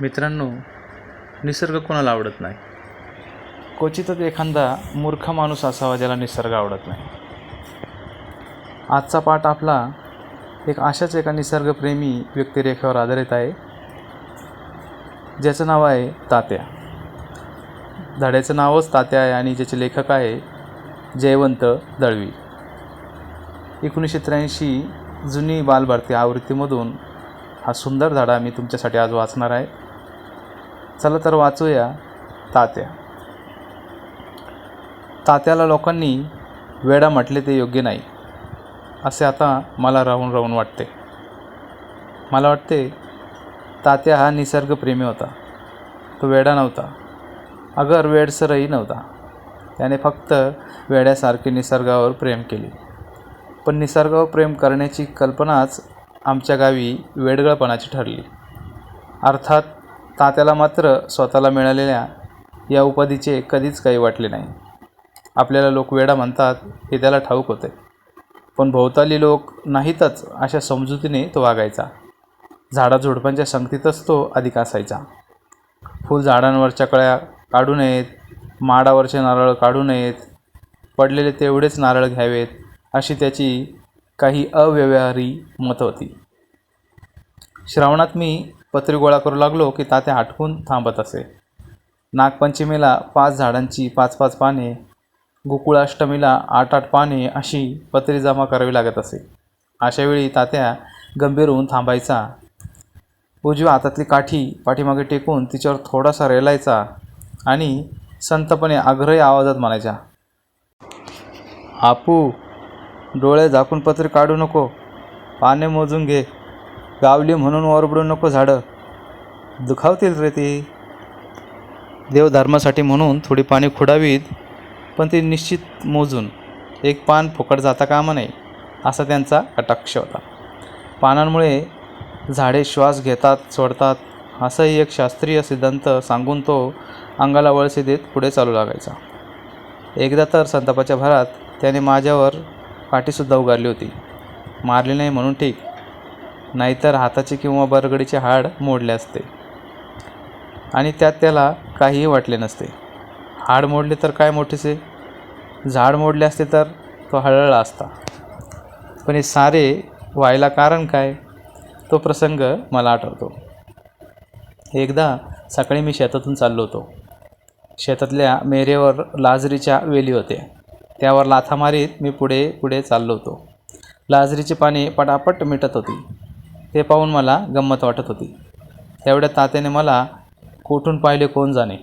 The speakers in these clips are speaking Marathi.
मित्रांनो निसर्ग कोणाला आवडत नाही? क्वचितच एखादा मूर्ख माणूस असावा ज्याला निसर्ग आवडत नाही. आजचा पाठ आपला एक अशाच एका निसर्गप्रेमी व्यक्तिरेखेवर आधारित आहे ज्याचं नाव आहे तात्या. धड्याचं नावच तात्या आहे आणि ज्याचे लेखक आहे जयवंत दळवी. एकोणीसशे त्र्याऐंशी जुनी बालभारती आवृत्तीमधून हा सुंदर धडा मी तुमच्यासाठी आज वाचणार आहे. चला तर वाचूया तात्या. तात्याला लोकांनी वेडा म्हटले ते योग्य नाही असे आता मला राहून राहून वाटते. मला वाटते तात्या हा निसर्गप्रेमी होता. तो वेडा नव्हता. अगर वेडसरही नव्हता. त्याने फक्त वेड्यासारखे निसर्गावर प्रेम केले. पण निसर्गावर प्रेम करण्याची कल्पनाच आमच्या गावी वेडगळपणाची ठरली. अर्थात तात्याला मात्र स्वतःला मिळालेल्या या उपाधीचे कधीच काही वाटले नाही. आपल्याला लोक वेडा म्हणतात हे त्याला ठाऊक होते. पण भोवताली लोक नाहीतच अशा समजुतीने तो वागायचा. झाडाझुडपांच्या संगतीतच तो अधिक असायचा. फुल झाडांवरच्या कळ्या काढू नयेत माडावरचे नारळ काढू नयेत पडलेले तेवढेच नारळ घ्यावेत अशी त्याची काही अव्यवहारी मतं होती. श्रावणात मी पत्री गोळा करू लागलो की तात्या आठवून थांबत असे. नागपंचमीला पाच झाडांची पाच पाच पाने गोकुळाष्टमीला आठ आठ पाने अशी पत्री जमा करावी लागत असे. अशावेळी तात्या गंभीर होऊन थांबायचा. उजव्या हातातली काठी पाठीमागे टेकून तिच्यावर थोडासा रेलायचा आणि संतपणे आग्रही आवाजात म्हणायचा आपू डोळे झाकून पत्री काढू नको. पाने मोजून घे. गावली म्हणून ओरबडू नको झाडं. दुखावतील रे ती. देवधर्मासाठी म्हणून थोडी पाने खुडावीत पण ती निश्चित मोजून एक पान फुकट जाता कामा नये असा त्यांचा कटाक्ष होता. पानांमुळे झाडे श्वास घेतात सोडतात असाही एक शास्त्रीय सिद्धांत सांगून तो अंगाला वळसे देत पुढे चालू लागायचा. एकदा तर संतापाच्या भरात त्याने माझ्यावर काठीसुद्धा उगारली होती. मारली नाही म्हणून ठीक नाहीतर हाताचे किंवा बरगडीचे हाड मोडले असते. आणि त्यात त्याला काहीही वाटले नसते. हाड मोडले तर काय मोठेसे? झाड मोडले असते तर तो हळहळला असता. पण हे सारे व्हायला कारण काय? तो प्रसंग मला आठवतो. एकदा सकाळी मी शेतातून चाललो होतो. शेतातल्या मेरेवर लाजरीच्या वेली होत्या. त्यावर लाथा मारीत मी पुढे पुढे चाललो होतो. लाजरीची पाने पटापट मिटत होती. ते पाहून मला गंमत वाटत होती. तेवढ्या तात्याने मला कोठून पाहिले कोण जाणे?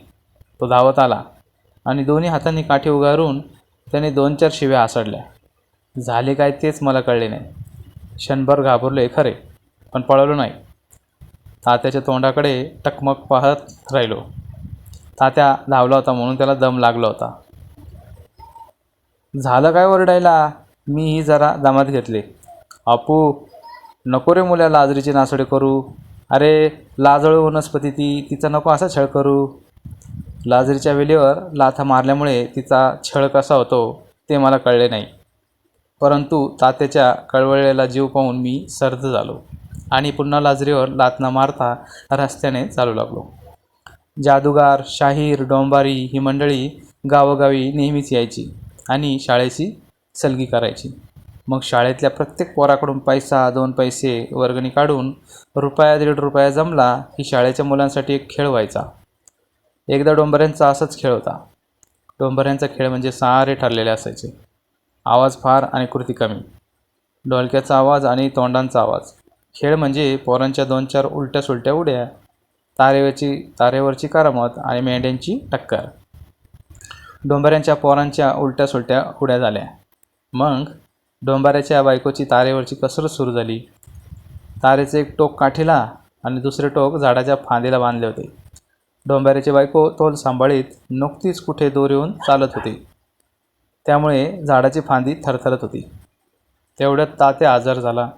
तो धावत आला आणि दोन्ही हातांनी काठी उगारून त्याने दोन चार शिव्या हासडल्या. झाले काय तेच मला कळले नाही. क्षणभर घाबरले खरे पण पळवलो नाही. तात्याच्या तोंडाकडे टकमक पाहत राहिलो. तात्या धावला होता म्हणून त्याला दम लागला होता. झालं काय ओरडायला? मीही जरा दमात घेतले. आपू नको रे मुल्या लाजरीची नासडे करू. अरे लाजळू वनस्पती ती तिचा नको असा छळ करू. लाजरीच्या वेलीवर लाथा मारल्यामुळे तिचा छळ कसा होतो ते मला कळले नाही. परंतु तात्याच्या कळवळलेला जीव पाहून मी सर्द झालो आणि पुन्हा लाजरीवर लात न मारता रस्त्याने चालू लागलो. जादूगार शाहीर डोंबारी ही मंडळी गावोगावी नेहमीच यायची आणि शाळेची सलगी करायची. मग शाळेतल्या प्रत्येक पोराकडून पैसा दोन पैसे वर्गणी काढून रुपया दीड रुपया जमला की शाळेच्या मुलांसाठी एक खेळ व्हायचा. एकदा डोंबऱ्यांचा असाच खेळ होता. डोंबऱ्यांचा खेळ म्हणजे सारे ठरलेले असायचे. आवाज फार आणि कृती कमी. ढोलक्याचा आवाज आणि तोंडांचा आवाज. खेळ म्हणजे पोरांच्या दोन चार उलट्या सुलट्या उड्या तारेवरची तारेवरची करामत आणि मेंढ्यांची टक्कर. डोंबऱ्यांच्या पोरांच्या उलट्या सुलट्या उड्या झाल्या. मग डोंबाऱ्याच्या बायकोची तारेवरची कसरत सुरू झाली. तारेचे एक टोक काठीला आणि दुसरे टोक झाडाच्या फांदीला बांधले होते. डोंबाऱ्याची बायको तोल सांभाळीत नुकतीच कुठे दोर येऊन चालत होती. त्यामुळे झाडाची फांदी थरथरत होती. तेवढ्यात तात्या आजार झाला.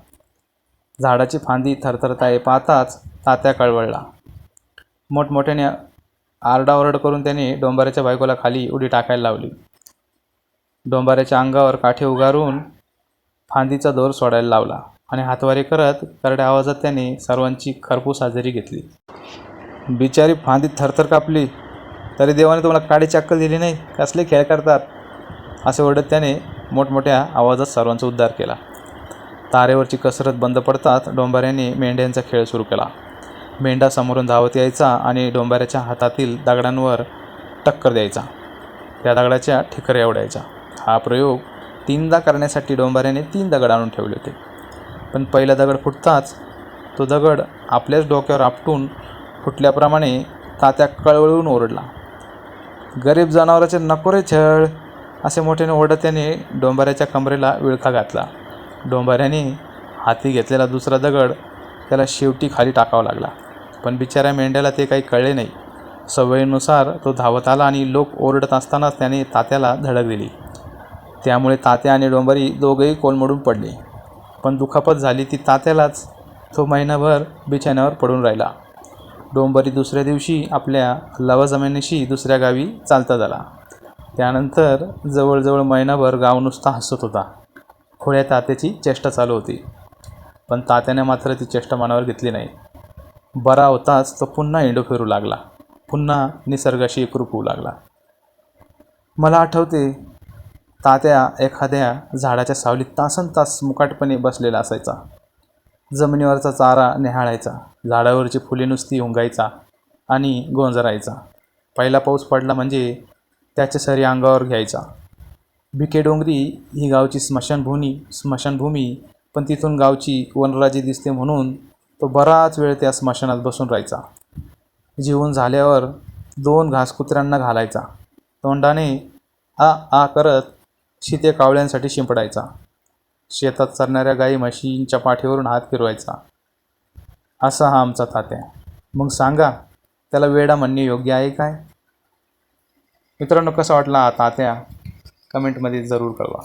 झाडाची फांदी थरथरत आहे पाहताच तात्या कळवळला. मोठमोठ्याने आरडाओरड करून त्याने डोंबाऱ्याच्या बायकोला खाली उडी टाकायला लावली. डोंबाऱ्याच्या अंगावर काठी उगारून फांदीचा दोर सोडायला लावला आणि हातवारी करत करड्या आवाजात त्याने सर्वांची खरपूस हजेरी घेतली. बिचारी फांदी थरथर कापली. तरी देवाने तुम्हाला काडी चक्कल दिली नाही? कसले खेळ करतात? असे ओरडत त्याने मोठमोठ्या आवाजात सर्वांचा उद्धार केला. तारेवरची कसरत बंद पडताच डोंबाऱ्याने मेंढ्यांचा खेळ सुरू केला. मेंढा समोरून धावत यायचा आणि डोंबाऱ्याच्या हातातील दगडांवर टक्कर द्यायचा. त्या दगडाच्या ठिकऱ्या उडायच्या हा प्रयोग तीनदा करण्यासाठी डोंबाऱ्याने तीन दगड आणून ठेवले होते. पण पहिला दगड फुटताच तो दगड आपल्याच डोक्यावर आपटून फुटल्याप्रमाणे तात्या कळवळून ओरडला. गरीब जनावराचे नकोरे छळ असे मोठ्याने ओरडत त्याने डोंबाऱ्याच्या कमरेला विळखा घातला. डोंबाऱ्याने हाती घेतलेला दुसरा दगड त्याला शेवटी खाली टाकावा लागला. पण बिचाऱ्या मेंढ्याला ते काही कळले नाही. सवयीनुसार तो धावत आला आणि लोक ओरडत असतानाच त्याने तात्याला धडक दिली. त्यामुळे तात्या आणि डोंबारी दोघंही कोलमडून पडले. पण दुखापत झाली ती तात्यालाच. तो महिनाभर बिछाण्यावर पडून राहिला. डोंबरी दुसऱ्या दिवशी आपल्या लवाजमिनीशी दुसऱ्या गावी चालता झाला. त्यानंतर जवळजवळ महिनाभर गाव नुसता हसत होता. खोळ्या तात्याची चेष्टा चालू होती. पण तात्याने मात्र ती चेष्टा मनावर घेतली नाही. बरा होताच तो पुन्हा इंडो फिरू लागला. पुन्हा निसर्गाशी एकरूप होऊ लागला. मला आठवते तात्या एखाद्या झाडाच्या सावलीत तासन तास मुकाटपणे बसलेला असायचा. जमिनीवरचा चारा निहाळायचा झाडावरची फुले नुसती हुंगायचा आणि गोंजरायचा. पहिला पाऊस पडला म्हणजे त्याच्या सरी अंगावर घ्यायचा. भिके डोंगरी ही गावची स्मशानभूमी स्मशानभूमी पण तिथून गावची वनराजी दिसते म्हणून तो बराच वेळ त्या स्मशानात बसून राहायचा. जेवून झाल्यावर दोन घासकुत्र्यांना घालायचा. तोंडाने आ आ करत शिते कावळ्यांसाठी शिंपडायचा. शेतात चरणाऱ्या गाई म्हशींच्या पाठीवरून हात फिरवायचा. असा हा आमचा तात्या. मग सांगा त्याला वेडा म्हणणे योग्य आहे काय? मित्रांनो कसा वाटला हा तात्या? कमेंटमध्ये जरूर कळवा.